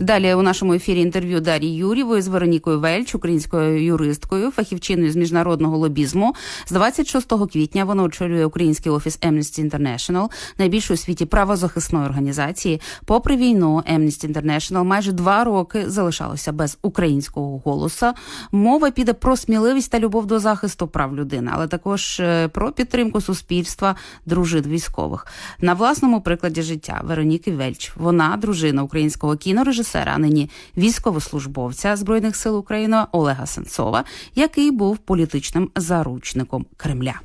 Далі у нашому ефірі інтерв'ю Дарії Юрєвої з Веронікою Вельч, українською юристкою, фахівчиною з міжнародного лобізму. З 26 квітня вона очолює український офіс Amnesty International, найбільшої у світі правозахисної організації. Попри війну, Amnesty International майже два роки залишалося без українського голоса. Мова піде про сміливість та любов до захисту прав людини, але також е, про підтримку суспільства, дружин військових. На власному прикладі життя Вероніки Вельч. Вона дружина українського кінорежисера, а ранені військовослужбовця збройних сил України Олега Сенцова, який був політичним заручником Кремля.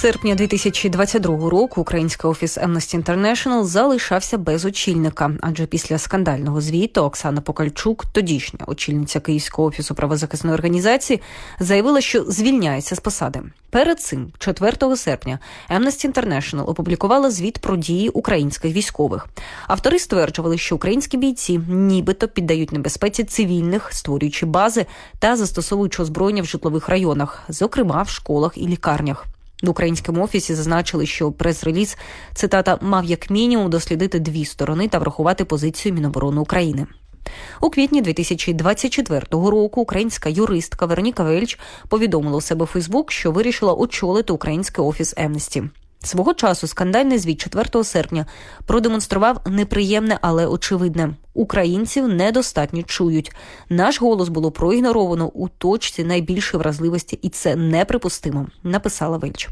Серпня 2022 року український офіс Amnesty International залишався без очільника, адже після скандального звіту Оксана Покальчук, тодішня очільниця Київського офісу правозахисної організації, заявила, що звільняється з посади. Перед цим, 4 серпня, Amnesty International опублікувала звіт про дії українських військових. Автори стверджували, що українські бійці нібито піддають небезпеці цивільних, створюючи бази та застосовуючи озброєння в житлових районах, зокрема в школах і лікарнях. В українському офісі зазначили, що прес-реліз цитата мав як мінімум дослідити дві сторони та врахувати позицію Міноборони України. У квітні 2024 року українська юристка Вероніка Вельч повідомила у себе у Фейсбук, що вирішила очолити український офіс Емнесті. Свого часу скандальний звіт 4 серпня продемонстрував неприємне, але очевидне: українців недостатньо чують. Наш голос було проігноровано у точці найбільшої вразливості, і це неприпустимо. Написала Вельч.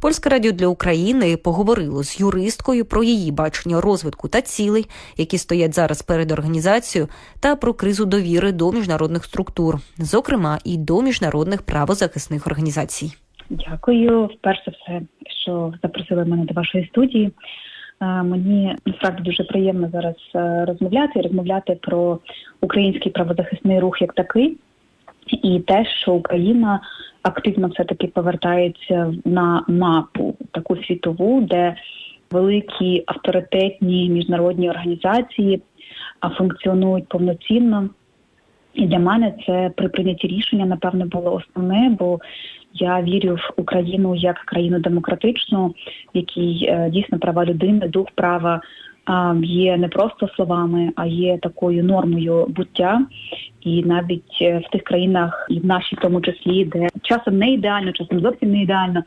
Польське радіо для України поговорило з юристкою про її бачення розвитку та цілей, які стоять зараз перед організацією, та про кризу довіри до міжнародних структур, зокрема і до міжнародних правозахисних організацій. Дякую, перш за все, що запросили мене до вашої студії. Мені насправді дуже приємно зараз е, розмовляти і розмовляти про український правозахисний рух як такий, і те, що Україна активно все таки повертається на мапу таку світову, де великі авторитетні міжнародні організації функціонують повноцінно. І для мене це при прийнятті рішення, напевне, було основне, бо я вірю в Україну як країну демократичну, в якій е, дійсно права людини, дух права є не просто словами, а є такою нормою буття. І навіть е, в тих країнах, і в нашій тому числі, де часом не ідеально, часом зовсім не ідеально,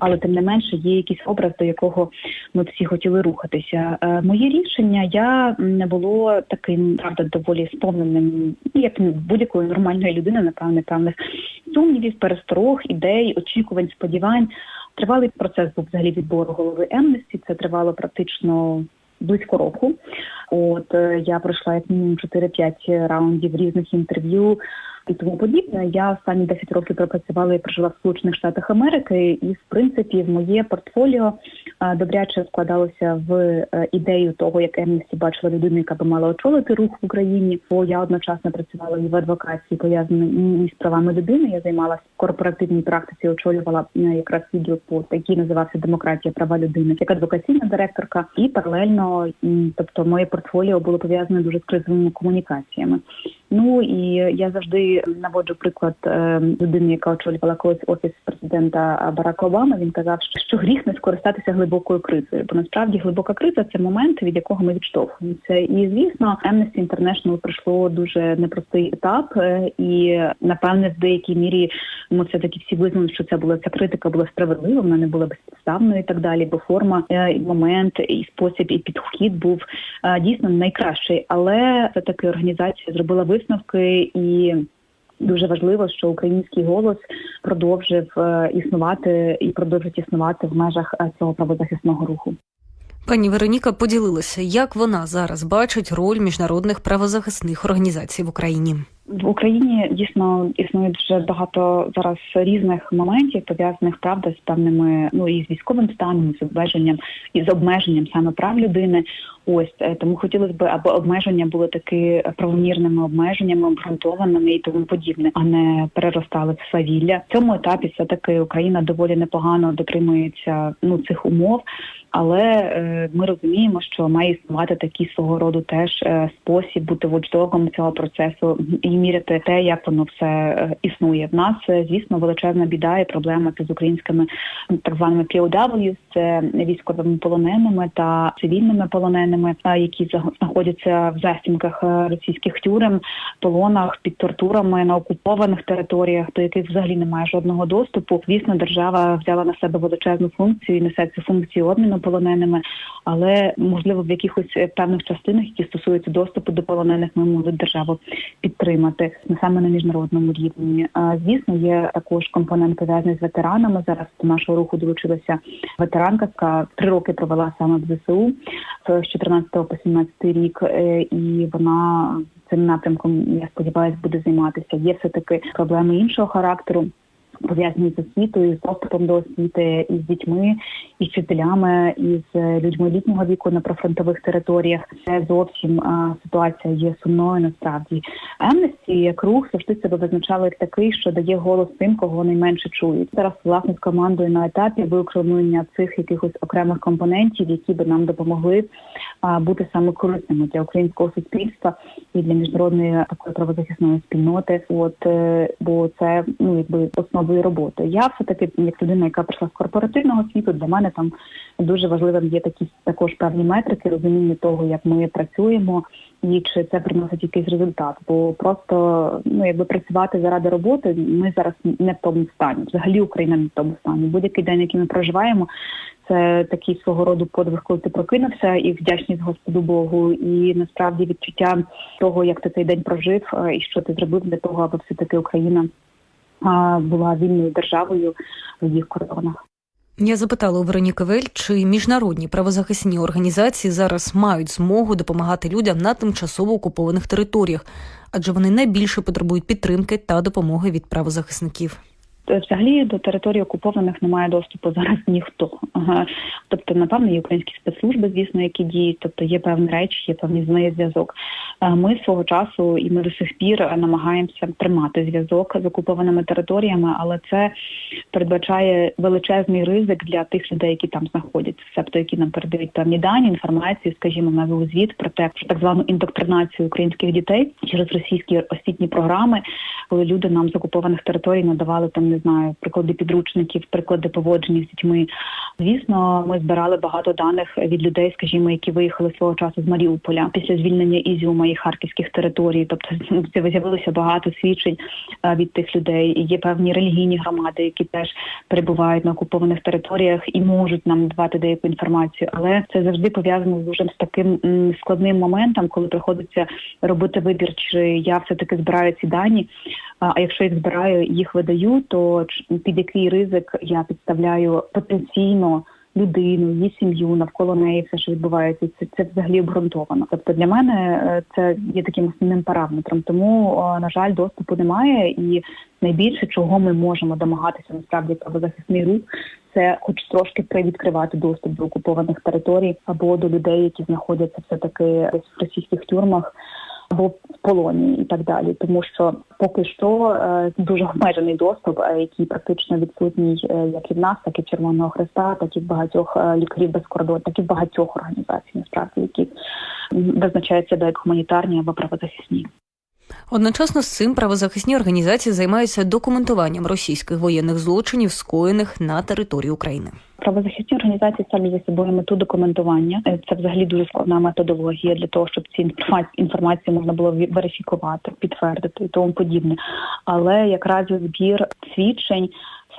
але тим не менше є якийсь образ, до якого ми всі хотіли рухатися. Е, моє рішення я не було таким правда доволі сповненим, ну, як будь-якої нормальної людини, напевне, певних сумнівів, пересторог, ідей, очікувань, сподівань. Тривалий процес був взагалі відбору голови Емнесті. Це тривало практично близько року. От е, я пройшла як мінімум 4-5 раундів різних інтерв'ю і тому подібне. Я останні 10 років пропрацювала і прожила в Сполучених Штатах Америки, і в принципі в моє портфоліо добряче складалося в е, ідею того, як Емнесті бачила людину, яка би мала очолити рух в Україні. Бо я одночасно працювала і в адвокації, пов'язаній з правами людини. Я займалася в корпоративній практиці, очолювала е, якраз відділ по який називався Демократія права людини, як адвокаційна директорка, і паралельно, тобто, моє портфоліо було пов'язане дуже з кризовими комунікаціями. Ну і я завжди наводжу приклад е, людини, яка очолювала колись офіс президента Барака Обами. Він казав, що гріх не скористатися глибокою кризою, бо насправді глибока криза це момент, від якого ми відштовхуємося. І звісно, Amnesty International пройшло дуже непростий етап, е, і напевне, в деякій мірі ми все таки всі визнали, що це була ця критика була справедлива, вона не була безпідставною і так далі. Бо форма е, і момент, і спосіб, і підхід був дійсно найкращий, але все таки організація зробила висновок висновки і. Дуже важливо, що український голос продовжив е, існувати і продовжить існувати в межах е, цього правозахисного руху. Пані Вероніка поділилася, як вона зараз бачить роль міжнародних правозахисних організацій в Україні. В Україні дійсно існує дуже багато зараз різних моментів пов'язаних правда з певними ну і з військовим станом, і з обмеженням і з обмеженням саме прав людини. Ось е, тому хотілося б, аби обмеження були таки правомірними обмеженнями, обґрунтованими і тому подібне, а не переростали в свавілля. В цьому етапі все таки Україна доволі непогано дотримується ну цих умов. Але е, ми розуміємо, що має існувати такий свого роду теж е, спосіб бути вочдогом цього процесу і міряти те, як воно все е, існує. В нас, е, звісно, величезна біда і проблема з українськими так званими POW, це військовими полоненими та цивільними полоненими, е, які знаходяться в застінках російських тюрем, полонах під тортурами на окупованих територіях, до яких взагалі немає жодного доступу. Звісно, держава взяла на себе величезну функцію і несе цю функцію обміну полоненими, але можливо в якихось певних частинах, які стосуються доступу до полонених, ми можемо державу підтримати не саме на міжнародному рівні. Звісно, є також компонент пов'язаний з ветеранами. Зараз до нашого руху долучилася ветеранка, яка три роки провела саме в ЗСУ з 14 по 17 рік, е, і вона цим напрямком, я сподіваюся, буде займатися. Є все таки проблеми іншого характеру. Пов'язані з освітою, з доступом до освіти, і з дітьми, і вчителями, і з людьми літнього віку на прифронтових територіях. Це зовсім ситуація є сумною. Насправді Амнесті як рух завжди себе визначали як такий, що дає голос тим, кого найменше чують. Зараз власне з командою на етапі виокремлення цих якихось окремих компонентів, які би нам допомогли бути саме корисними для українського суспільства і для міжнародної такої правозахисної спільноти. От е, бо це ну якби основою роботи. Я все таки як людина, яка прийшла з корпоративного світу, для мене там дуже важливим є такі також певні метрики, розуміння того, як ми працюємо, і чи це приносить якийсь результат. Бо просто ну якби працювати заради роботи, ми зараз не в тому стані. Взагалі Україна не в тому стані. Будь-який день, який ми проживаємо. Це такий свого роду подвиг, коли ти прокинувся, і вдячність Господу Богу, і насправді відчуття того, як ти цей день прожив, е, і що ти зробив для того, аби все таки Україна була вільною державою в їх кордонах. Я запитала у Вероніки Вель, чи міжнародні правозахисні організації зараз мають змогу допомагати людям на тимчасово окупованих територіях, адже вони найбільше потребують підтримки та допомоги від правозахисників. Е, Взагалі до території окупованих немає доступу зараз ніхто. Тобто, напевно, є українські спецслужби, звісно, які діють. Тобто є певні речі, є певний з неї зв'язок. Е, Ми свого часу і ми до сих пір е, намагаємося тримати зв'язок з окупованими територіями, але це передбачає величезний ризик для тих людей, які там знаходяться, себто які нам передають певні дані, інформацію, скажімо, на звіт про те, що так звану індоктринацію українських дітей через російські освітні програми, коли люди нам з окупованих територій надавали там, не знаю, приклади підручників, приклади поводження з дітьми. Звісно, ми збирали багато даних від людей, скажімо, які виїхали свого часу з Маріуполя після звільнення Ізюма і харківських територій. Тобто це з'явилося багато свідчень е, від тих людей. Є певні релігійні громади, які теж перебувають на окупованих територіях і можуть нам давати деяку інформацію. Але це завжди пов'язано з дуже з таким складним моментом, коли приходиться робити вибір, чи я все таки збираю ці дані. А якщо їх збираю, їх видаю, то ч- під який ризик я підставляю потенційно людину, її сім'ю навколо неї, все, що відбувається, це, це взагалі обґрунтовано. Тобто для мене е, це є таким основним параметром. Тому на жаль, доступу немає, і найбільше чого ми можемо домагатися насправді правозахисний рух. Це хоч трошки привідкривати доступ до окупованих територій або до людей, які знаходяться все таки в російських тюрмах або в полоні і так далі, тому що поки що е, дуже обмежений доступ, е, який практично відсутній е, як і в нас, так і Червоного Хреста, так і в багатьох лікарів без кордонів, так і в багатьох організацій, насправді, які м, визначають як гуманітарні або правозахисні. Одночасно з цим правозахисні організації займаються документуванням російських воєнних злочинів, скоєних на території України. Правозахисні організації ставлять за собою мету документування. Е, Це взагалі дуже складна методологія для того, щоб ці інформації можна було верифікувати, підтвердити і тому подібне. Але якраз збір свідчень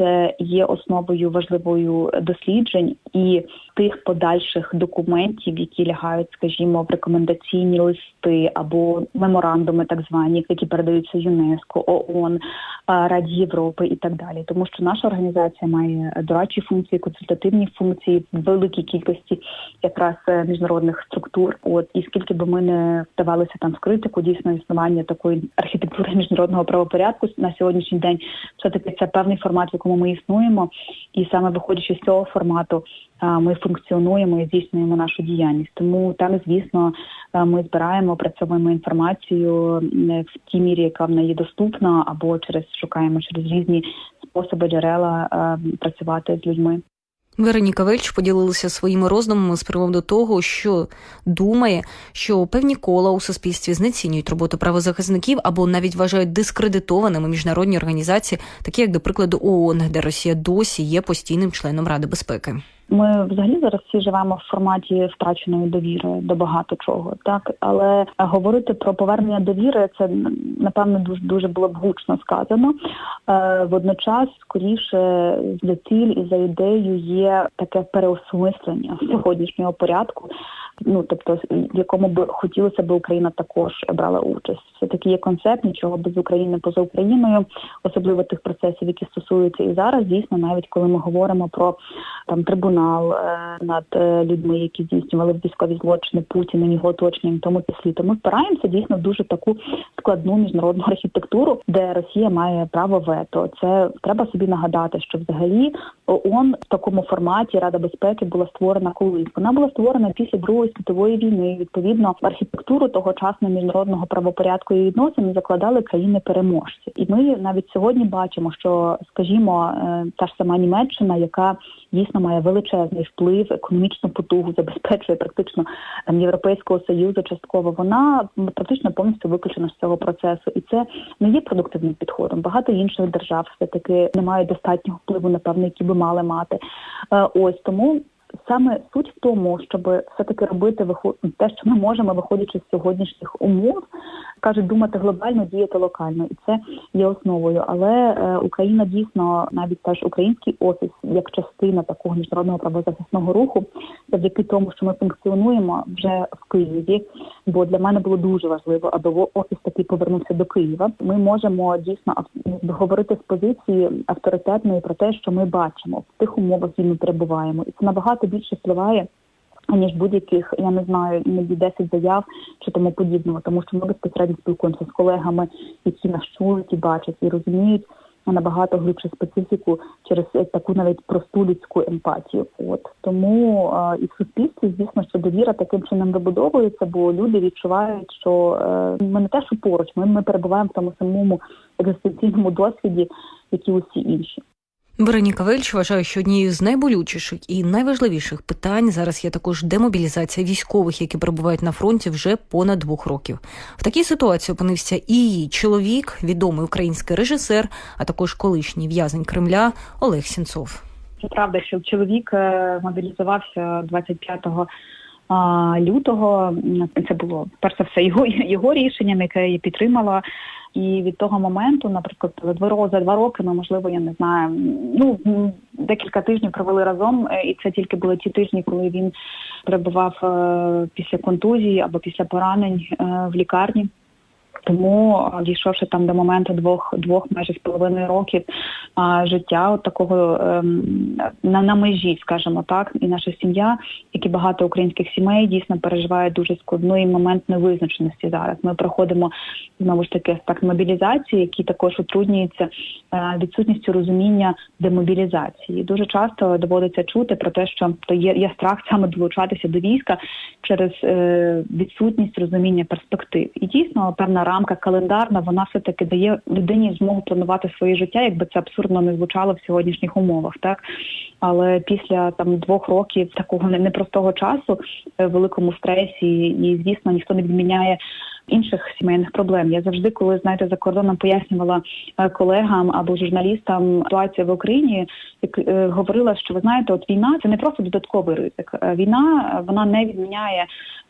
це є основою важливою досліджень і тих подальших документів, які лягають, скажімо, в рекомендаційні листи або меморандуми, так звані, які передаються ЮНЕСКО, ООН, Раді Європи і так далі. Тому що наша організація має дорадчі функції, консультативні функції великій кількості якраз е, міжнародних структур. От і скільки би ми не вдавалися там в критику, дійсно існування такої архітектури міжнародного правопорядку на сьогоднішній день, все таки це певний формат, в якому якому ми існуємо, і саме виходячи з цього формату, ми функціонуємо і здійснюємо нашу діяльність. Тому там, звісно, ми збираємо, опрацьовуємо інформацію в тій мірі, яка в неї доступна, або через шукаємо через різні способи джерела працювати з людьми. Вероніка Вельч поділилася своїми роздумами з приводу того, що думає, що певні кола у суспільстві знецінюють роботу правозахисників або навіть вважають дискредитованими міжнародні організації, такі як, до прикладу, ООН, де Росія досі є постійним членом Ради безпеки. Ми взагалі зараз всі живемо в форматі втраченої довіри до багато чого, так але говорити про повернення довіри це напевно дуже дуже було б гучно сказано. Е, водночас, скоріше за ціль і за ідею є таке переосмислення сьогоднішнього порядку. Ну тобто, в якому б хотілося б Україна також брала участь. Все таки є концепт нічого без України поза Україною, особливо тих процесів, які стосуються і зараз. Дійсно, навіть коли ми говоримо про там трибунал е, над е, людьми, які здійснювали військові злочини Путіним, його оточенням, тому числі, то ми впираємося дійсно в дуже таку складну міжнародну архітектуру, де Росія має право вето. Це треба собі нагадати, що взагалі ООН в такому форматі Рада безпеки була створена колись. Вона була створена після другої світової війни. Відповідно, архітектуру тогочасного міжнародного правопорядку і відносин закладали країни-переможці. І ми навіть сьогодні бачимо, що, скажімо, е, та ж сама Німеччина, яка дійсно має величезний вплив, економічну потугу, забезпечує практично там, Європейського союзу, частково вона практично повністю виключена з цього процесу, і це не є продуктивним підходом. Багато інших держав все таки не мають достатнього впливу, напевно, які би мали мати. Е, Ось тому саме суть в тому, щоб все таки робити те, що ми можемо, виходячи з сьогоднішніх умов, кажуть, думати глобально, діяти локально, і це є основою. Але е, Україна дійсно, навіть теж український офіс, як частина такого міжнародного правозахисного руху, завдяки тому, що ми функціонуємо вже в Києві. Бо для мене було дуже важливо, аби офіс такий повернувся до Києва. Ми можемо дійсно говорити з позиції авторитетної про те, що ми бачимо в тих умовах, які ми перебуваємо, і це набагато більше впливає. Ніж будь-яких, я не знаю, іноді 10 заяв чи тому подібного, тому що ми безпосередньо спілкуємося з колегами, які нас чують і бачать, і розуміють набагато глибше специфіку через таку навіть просту людську емпатію. От тому а, і в суспільстві, звісно, що довіра таким чином вибудовується, бо люди відчувають, що е, ми не те, що поруч, ми, ми перебуваємо в тому самому екзистенційному досвіді, як і усі інші. Вероніка Вельч вважає, що однією з найболючіших і найважливіших питань зараз є також демобілізація військових, які перебувають на фронті вже понад двох років. В такій ситуації опинився і її чоловік, відомий український режисер, а також колишній в'язень Кремля Олег Сінцов. Це правда, що чоловік мобілізувався 25 лютого. Це було перш за все його його рішенням, яке я підтримала. І від того моменту, наприклад, за два за два роки, ну можливо, я не знаю. Ну декілька тижнів провели разом, і це тільки були ті тижні, коли він перебував після контузії або після поранень в лікарні. Тому дійшовши там до моменту двох двох майже з половиною років а, життя, от такого ем, на на межі, скажімо так, і наша сім'я, як і багато українських сімей, дійсно переживає дуже складний момент невизначеності зараз. Ми проходимо знову ж таки аспект мобілізації, який також утруднюється е, відсутністю розуміння демобілізації. Дуже часто доводиться чути про те, що то є, є страх саме долучатися до війська через е, відсутність розуміння перспектив. І дійсно певна рамка календарна, вона все таки дає людині змогу планувати своє життя, якби це абсурдно не звучало в сьогоднішніх умовах, так але після там двох років такого непростого часу в великому стресі, і звісно, ніхто не відміняє. Інших сімейних проблем я завжди, коли знаєте, за кордоном пояснювала колегам або журналістам ситуацію в Україні, як е, говорила, що ви знаєте, от війна це не просто додатковий ризик. Війна вона не відміняє,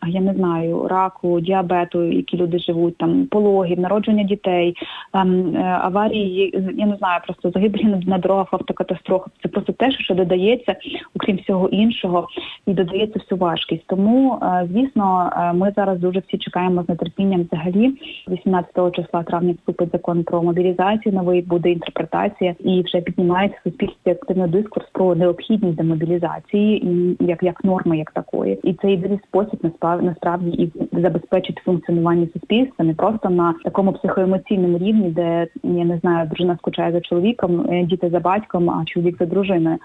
я не знаю, раку, діабету, які люди живуть, там пологів, народження дітей, там аварії. Я не знаю, просто загибелі на дорогах, автокатастроф. Це просто те, що додається, окрім всього іншого, і додається всю важкість. Тому, звісно, ми зараз дуже всі чекаємо з нетерпінням питання взагалі 18 числа травня вступить закон про мобілізацію. Новий буде інтерпретація, і вже піднімається в активно дискурс про необхідність демобілізації як як норми, як такої, і це єдиний спосіб насправді і забезпечити функціонування суспільства не просто на такому психоемоційному рівні, де я не знаю, дружина скучає за чоловіком, е, діти за батьком, а чоловік за дружиною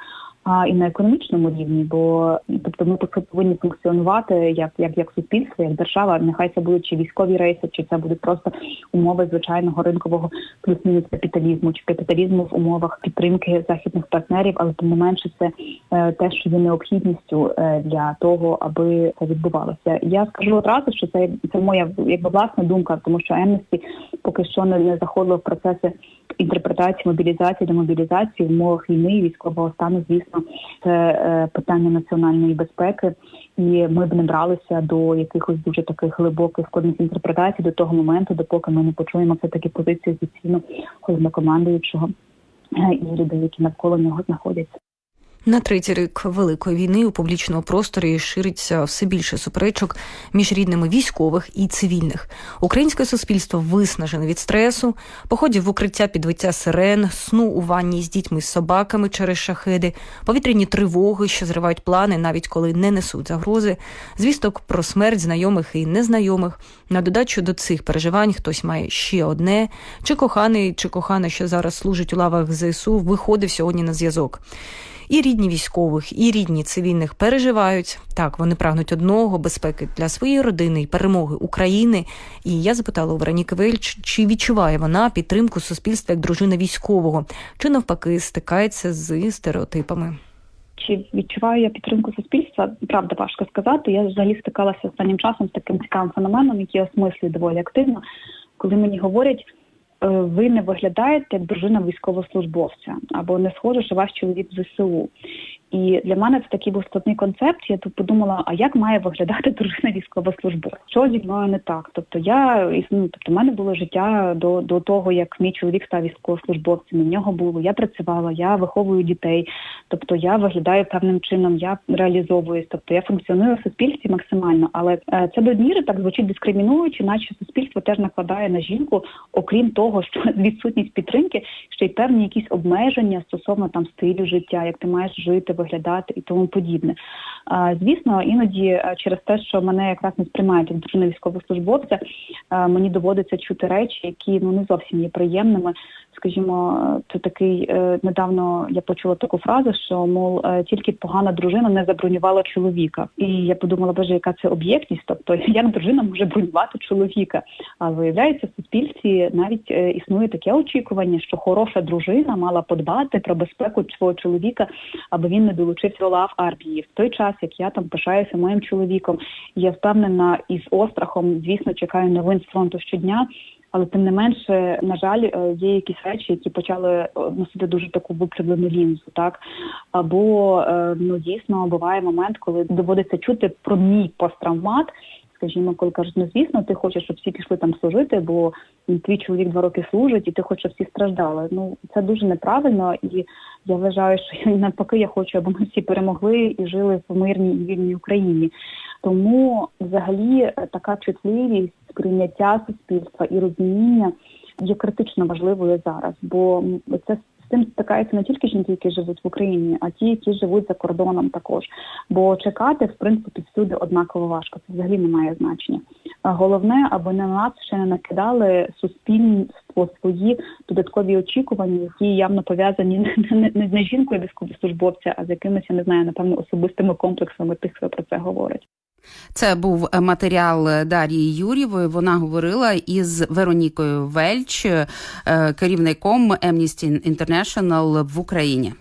а і на економічному рівні, бо тобто ми повинні функціонувати як як, як суспільство, як держава. Нехай це будуть чи військові рейси, чи це будуть просто умови звичайного ринкового плюс-мінус капіталізму, чи капіталізму в умовах підтримки західних партнерів, але тим не менше це е, те, що є необхідністю е, для того, аби це відбувалося. Я скажу одразу, що це це моя якби власна думка, тому що Емнесті поки що не, не заходило в процеси інтерпретації мобілізації демобілізації в умовах війни і військового стану, звісно, це е, питання національної безпеки, і ми б не бралися до якихось дуже таких глибоких складних інтерпретацій до того моменту, допоки ми не почуємо все таки позицію офіційно головнокомандуючого е, і людей, які навколо нього знаходяться. На третій рік великої війни у публічному просторі шириться все більше суперечок між рідними військових і цивільних. Українське суспільство виснажене від стресу, походів в укриття підвиття сирен, сну у ванні з дітьми з собаками через шахеди, повітряні тривоги, що зривають плани, навіть коли не несуть загрози, звісток про смерть знайомих і незнайомих. На додачу до цих переживань хтось має ще одне: чи коханий, чи кохана, що зараз служить у лавах ЗСУ, виходив сьогодні на зв'язок. І рідні військових, і рідні цивільних переживають. Так, вони прагнуть одного безпеки для своєї родини і перемоги України. І я запитала у Вероніки Вельч, чи відчуває вона підтримку суспільства як дружина військового, чи навпаки стикається з стереотипами. Чи відчуваю я підтримку суспільства? Правда, важко сказати. Я взагалі стикалася останнім часом з таким цікавим феноменом, який осмислює доволі активно, коли мені говорять. Е, ви не виглядаєте як дружина військовослужбовця або не схоже, що ваш чоловік в ЗСУ. І для мене це такий був складний концепт. Я тут подумала, а як має виглядати дружина військовослужбовця? Що зі мною не так? Тобто я ну, тобто, в мене було життя до до того, як мій чоловік став військовослужбовцем. У нього було я працювала, я виховую дітей. Тобто я виглядаю певним чином, я реалізовуюсь, тобто я функціоную в суспільстві максимально. Але е, це до міри так звучить дискримінуючи, наче суспільство теж накладає на жінку, окрім того, що відсутність підтримки, ще й певні якісь обмеження стосовно там стилю життя, як ти маєш жити виглядати і тому подібне. Звісно, іноді через те, що мене якраз не сприймають як дружина військовослужбовця, мені доводиться чути речі, які ну не зовсім є приємними. Скажімо, це такий е, недавно я почула таку фразу, що мов е, тільки погана дружина не забронювала чоловіка, і я подумала, боже, яка це об'єктність, тобто як дружина може бронювати чоловіка. А виявляється, в суспільстві навіть е, існує таке очікування, що хороша дружина мала подбати про безпеку свого чоловіка, аби він не долучився до лав армії. В той час як я там пишаюся моїм чоловіком, я впевнена із острахом, звісно, чекаю новин з фронту щодня. Але тим не менше, на жаль, е, є якісь речі, які почали е, носити дуже таку викривлену лінзу, так або е, ну дійсно буває момент, коли доводиться чути про мій посттравмат, скажімо, коли кажуть, ну звісно, ти хочеш, щоб всі пішли там служити, бо твій чоловік два роки служить, і ти хочеш, щоб всі страждали. Ну це дуже неправильно, і я вважаю, що навпаки, я хочу, аби ми всі перемогли і жили в мирній і вільній Україні. Тому, взагалі, така чутливість сприйняття суспільства і розуміння є критично важливою зараз, бо це з цим стикаються не тільки жінки, які живуть в Україні, а ті, які живуть за кордоном, також. Бо чекати в принципі всюди однаково важко. Це взагалі не має значення. Головне, аби на нас ще не накидали суспільство свої додаткові очікування, які явно пов'язані не, не, не з жінкою військовослужбовця, а з якимись я не знаю, напевно, особистими комплексами тих, хто про це говорить. Це був матеріал Дарії Юрєвої. Вона говорила із Веронікою Вельч, е, керівником Amnesty International в Україні.